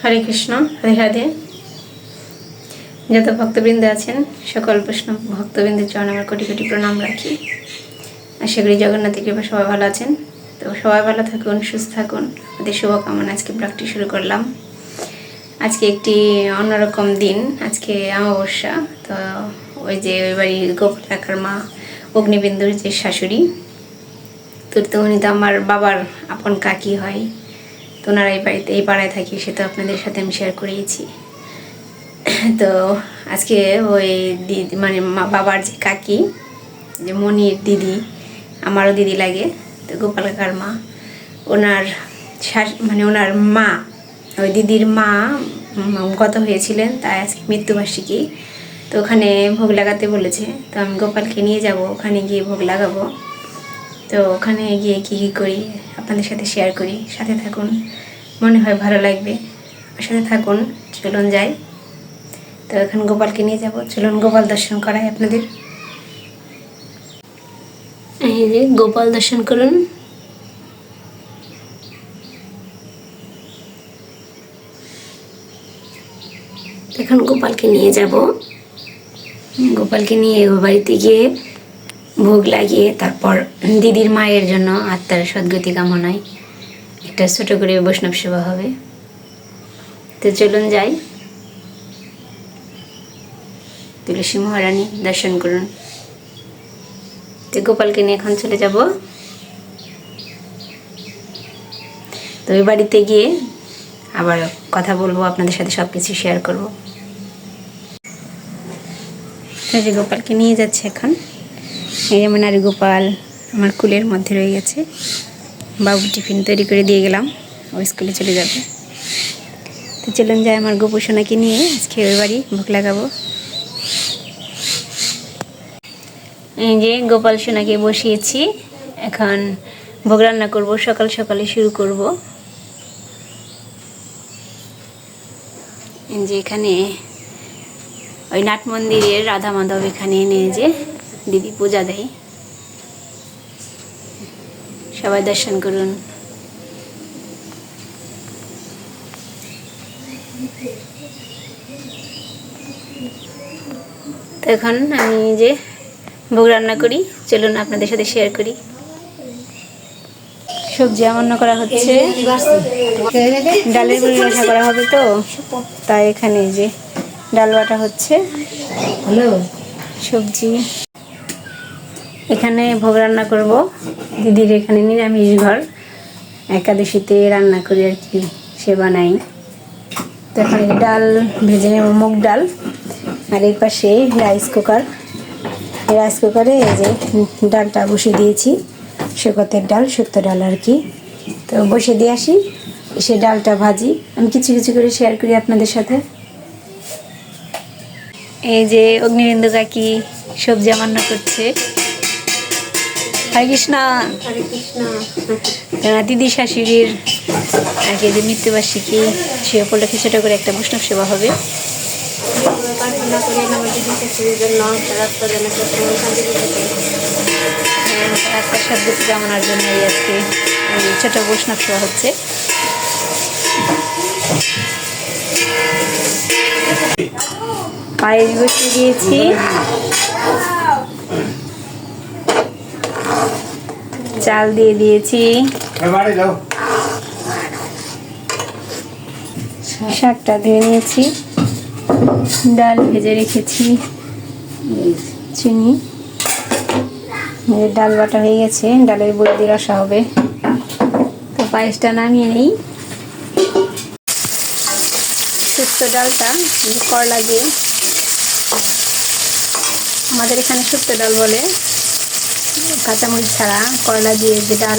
হরে কৃষ্ণ রাধে রাধে যত ভক্তবৃন্দ আছেন, সকল বৈষ্ণব ভক্তবৃন্দের চরণ আমার কোটি কোটি প্রণাম রাখি। আশা করি জগন্নাথের কৃপা সবাই ভালো আছেন। তো সবাই ভালো থাকুন, সুস্থ থাকুন। আমাদের শুভকামনা আজকে ব্লগটি শুরু করলাম। আজকে একটি অন্যরকম দিন, আজকে অমাবস্যা। তো ওই যে ওই বাড়ির গোপাল কাকার মা, অগ্নিবিন্দুর যে শাশুড়ি, তো তো উনি তো আমার বাবার আপন কাকি হয়। তো ওনারা এই বাড়িতে, এই পাড়ায় থাকি সেটা আপনাদের সাথে আমি শেয়ার করিয়েছি তো আজকে ওই দিদি মানে বাবার যে কাকি, যে মনির দিদি, আমারও দিদি লাগে, তো গোপাল কাকার মা, ওনার শাশ- মানে ওনার মা, ওই দিদির মা গত হয়েছিলেন, তাই আজকে মৃত্যুবার্ষিকী। তো ওখানে ভোগ লাগাতে বলেছে, তো আমি গোপালকে নিয়ে যাব, ওখানে গিয়ে ভোগ লাগাবো। তো ওখানে গিয়ে কী কী করি, আপনাদের সাথে শেয়ার করি। সাথে থাকুন, মনে হয় ভালো লাগবে। সাথে থাকুন, চলুন যাই। তো এখন গোপালকে নিয়ে যাব। চলুন গোপাল দর্শন করাই আপনাদের। এই যে গোপাল দর্শন করুন। এখন গোপালকে নিয়ে যাব। গোপালকে নিয়ে বাড়িতে গিয়ে ভোগ লাগিয়ে তারপর দিদির মায়ের জন্য আত্মার সদ্গতি কামনায় একটা ছোট করে বৈষ্ণব সেবা হবে। তো চলুন যাই। তুলসী মহারানী দর্শন করুন। তো গোপালকে নিয়ে এখন চলে যাব। তো ওই বাড়িতে গিয়ে আবার কথা বলব, আপনাদের সাথে সব কিছু শেয়ার করব গোপালকে নিয়ে যাচ্ছে এখন। এই যেমন আর গোপাল আমার কুলের মধ্যে রয়ে গেছে। বাবু টিফিন তৈরি করে দিয়ে গেলাম, ও স্কুলে চলে যাবে। তো চলুন যাই আমার গোপু সোনাকে নিয়ে, আজকে ওই বাড়ি ভোগ লাগাবো। এই যে গোপাল সোনাকে বসিয়েছি, এখন ভোগ রান্না করব, সকাল সকালে শুরু করব। যে এখানে ওই নাট মন্দিরের রাধা মাধব এখানে এনে যে দিদি পূজা দেয়। সবাই দর্শন করুন। তো এখন আমি যে ভোগ রান্না করি। চলুন আপনাদের সাথে শেয়ার করি। সবজি আমান্য করা হচ্ছে। ডালের বড়ি রসা করা হবে তো। তাই এখানে যে ডাল বাটা হচ্ছে। সবজি। এখানে ভোগ রান্না করব। দিদির এখানে নিরামিষ ঘর। একাদশীতে রান্না করি আর কি, সে বানাই। তো এখানে ডাল ভেজে নেব, মুগ ডাল। আর এই পাশে রাইস কুকার রাইস কুকারে এই যে ডালটা বসিয়ে দিয়েছি, শুকতের ডাল, শুক্তো ডাল আর কি। তো বসে দিয়ে আসি সে ডালটা ভাজি। আমি কিছু কিছু করে শেয়ার করি আপনাদের সাথে। এই যে অগ্নিবিন্দু কাকি সবজি আমান্য করছে। হরে কৃষ্ণ। হরে কৃষ্ণ। দিদি শাশুড়ির আগে যে মৃত্যুবার্ষিকী সে উপলক্ষে ছোটো করে একটা বৈষ্ণব সেবা হবে। শান্তি থাকে। একটা কামনার জন্য এই আজকে ছোট বৈষ্ণব সেবা হচ্ছে। পায়েস বসিয়ে দিয়েছি। চাল দিয়ে দিয়েছি। শাকটা ধুয়ে নিয়েছি। ডাল ভেজে রেখেছি। চিনি। ডাল বাটা হয়ে গেছে। ডালের বড়ি দিয়ে রসা হবে। তো পায়েসটা নামিয়ে নিই। শুক্তো ডালটা করলা দিয়ে। আমাদের এখানে শুক্তো ডাল বলে। কাঁচামরিচ ছাড়া করলা দিয়ে যে ডাল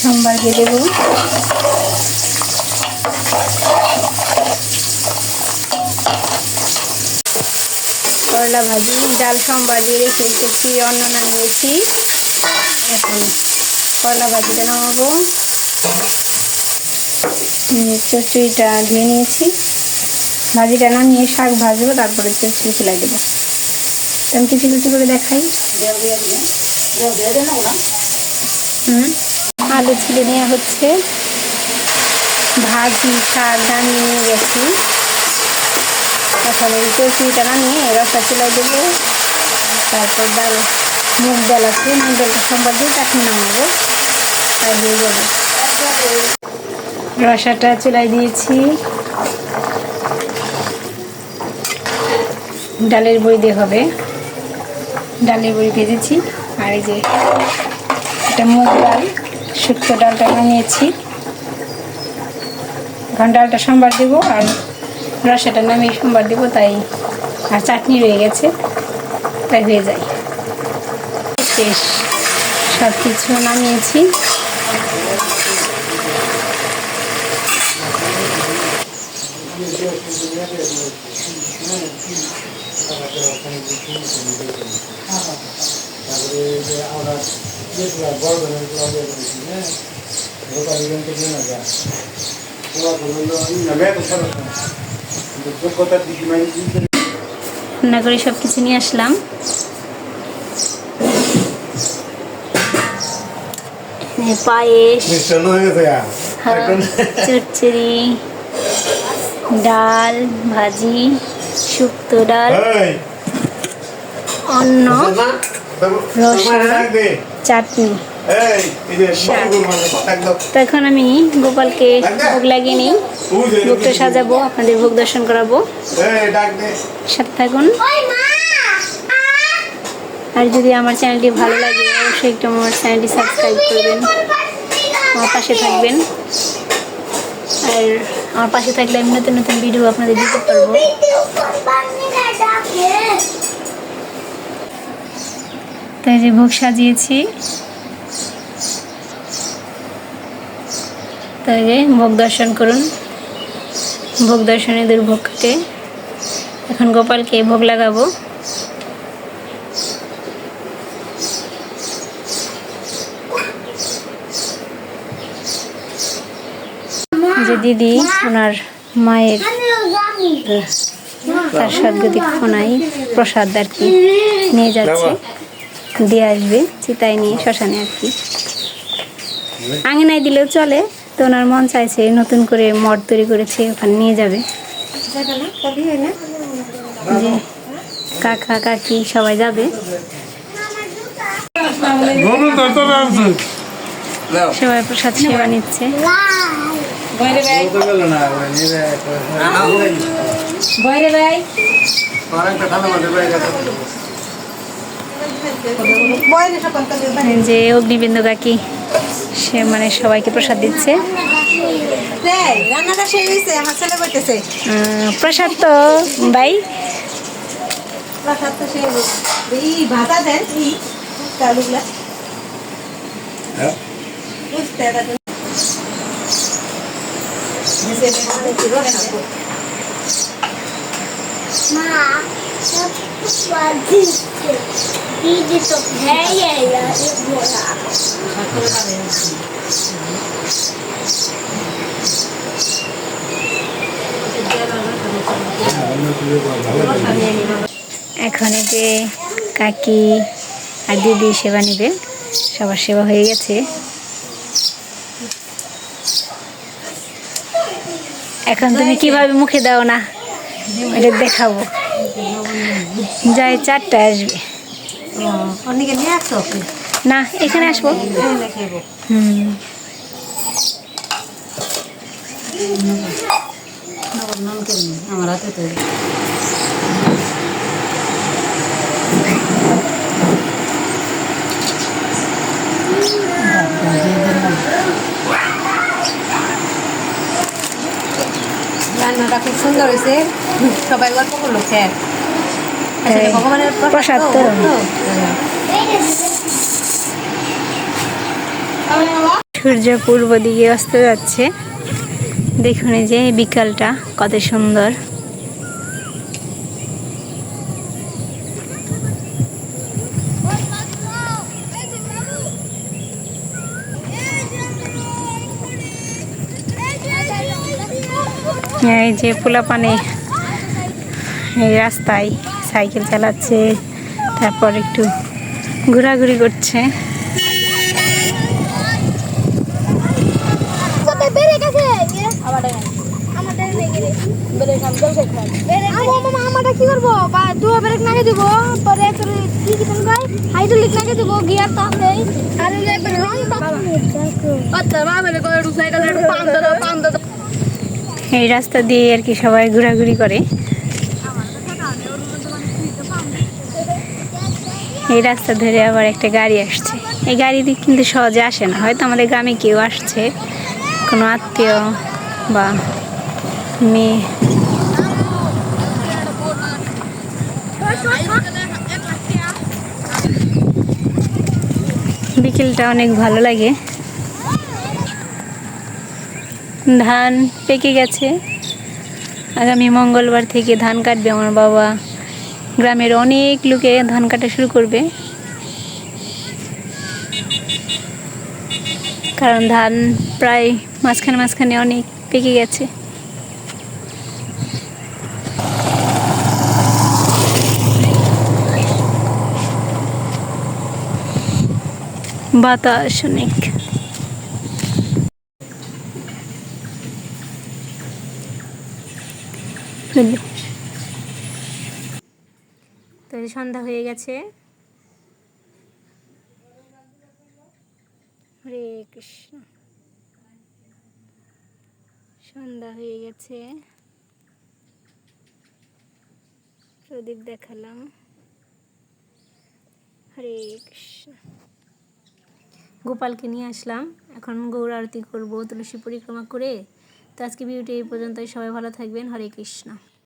সোমবার দিয়ে দেবো। করলা ভাজি, ডাল সোমবার দিয়ে রেখে এসেছি অন্ন নামিয়েছি এখন করলা ভাজিটা নামাবো। চচ্চড়িটা ধুয়ে নিয়েছি। ভাজিটা নামিয়ে শাক ভাজবো, তারপরে চচ্চড়ি ফেলাই দেবো। আমি কিছু কিছু করে দেখাই। হুম। আলু ছিলে নেওয়া হচ্ছে। ভাজি, শাক নামিয়ে নিয়ে গেছি। এখন এই চৌচিটা নামিয়ে রসা চুলাই দেবো তারপর ডাল, মুগ ডাল আছে, মুগ ডালটা সোমবার দিয়ে চাটনি নামাবো তাই হয়ে যাবে রসাটা চুলাই দিয়েছি। ডালের বই দিয়ে হবে। ডালের বড়ি ভেজেছি। আর এই যে এটা মুগ ডাল, শুক্তো ডালটা নামিয়েছি এখন ডালটা সোমবার দেবো আর রসাটা নামিয়ে সোমবার দেবো, তাই আর চাটনি রয়ে গেছে, তাই হয়ে যায়। শেষ সব কিছু নামিয়েছি। রান্না করে সব কিছু নিয়ে আসলাম। পায়েস হ্যাঁ, চচ্চড়ি ডাল ভাজি। শুক্তো ডাল অন্ন চাটনি। তো এখন আমি গোপালকে ভোগ লাগিয়ে নিই। ভোগটা সাজাবো আপনাদের ভোগ দর্শন করাবো। সাথে থাকুন। আর যদি আমার চ্যানেলটি ভালো লাগে অবশ্যই একটু আমার চ্যানেলটি সাবস্ক্রাইব করবেন। আমার পাশে থাকবেন। আর আমার পাশে থাকলে আমি নতুন নতুন ভিডিও আপনাদের দিতে পারব। তাই যে ভোগ সাজিয়েছি। তাই যে ভোগ দর্শন করুন। ভোগ দর্শনে দুর্ভোগ কাটে। এখন গোপালকে ভোগ লাগাবো যে দিদি ওনার মায়ের তার সদ্গতি খোনাই প্রসাদ আর কি নিয়ে যাচ্ছে। দিয়ে আসবে চিতায় নিয়ে শ্মশানে আর কি। আঙিনায় দিলেও চলে তো ওনার মন চাইছে নতুন করে মঠ তৈরি করেছে ওখানে নিয়ে যাবে। যে কাকা কাকি সবাই যাবে। সবাই প্রসাদ সেবা নিচ্ছে। যে অগ্নিবিন্দু কাকি সে মানে সবাইকে প্রসাদ দিচ্ছে। প্রসাদ তো ভাই। ভাতা দেন এই কালুগুলা বুঝতে এটা তো- এখন যে কাকি আর দিদি সেবা নেবে সবার সেবা হয়ে গেছে। এখন তুমি কীভাবে মুখে দাও না এটা দেখাবো। যাই চারটায় আসবে। আসো না এখানে আসব। হুম আমার হাতে তো রান্নাটা খুব সুন্দর হয়েছে। সবাই গল্প করল খেয়ে ভগবানের প্রসাদ তো। সূর্য পূর্ব দিকে অস্ত যাচ্ছে। দেখুন এই যে বিকালটা কত সুন্দর। এই যে পোলাপানে এই রাস্তায় সাইকেল চালাচ্ছে তারপর একটু ঘোরাঘুরি করছে। কি করব? বা ব্রেক নাগে দিব। পরে করে কি কি ভাই? হাইড্রোলিক নাগে দিব। গিয়ার তো আছে। আর রং বাবা। রে করে সাইকেলের পান দাও পান দাও। এই রাস্তা দিয়ে আর কি সবাই ঘোরাঘুরি করে। এই রাস্তা ধরে আবার একটা গাড়ি আসছে। এই গাড়ি দিয়ে কিন্তু সহজে আসে না। হয়তো আমাদের গ্রামে কেউ আসছে। কোনো আত্মীয় বা মেয়ে। বিকেলটা অনেক ভালো লাগে। ধান পেকে গেছে। আগামী মঙ্গলবার থেকে ধান কাটবে আমার বাবা। গ্রামের অনেক লোকে ধান কাটা শুরু করবে। কারণ ধান প্রায় মাঝখানে মাঝখানে অনেক পেকে গেছে। বাতাস অনেক। তো সন্ধ্যা হয়ে গেছে। হরে কৃষ্ণ। সন্ধ্যা হয়ে গেছে। প্রদীপ দেখালাম। হরে কৃষ্ণ। গোপালকে নিয়ে আসলাম। এখন গৌর আরতি করব। তুলসী পরিক্রমা করে তো আজকে ভিডিওটি এই পর্যন্তই। সবাই ভালো থাকবেন। হরে কৃষ্ণ।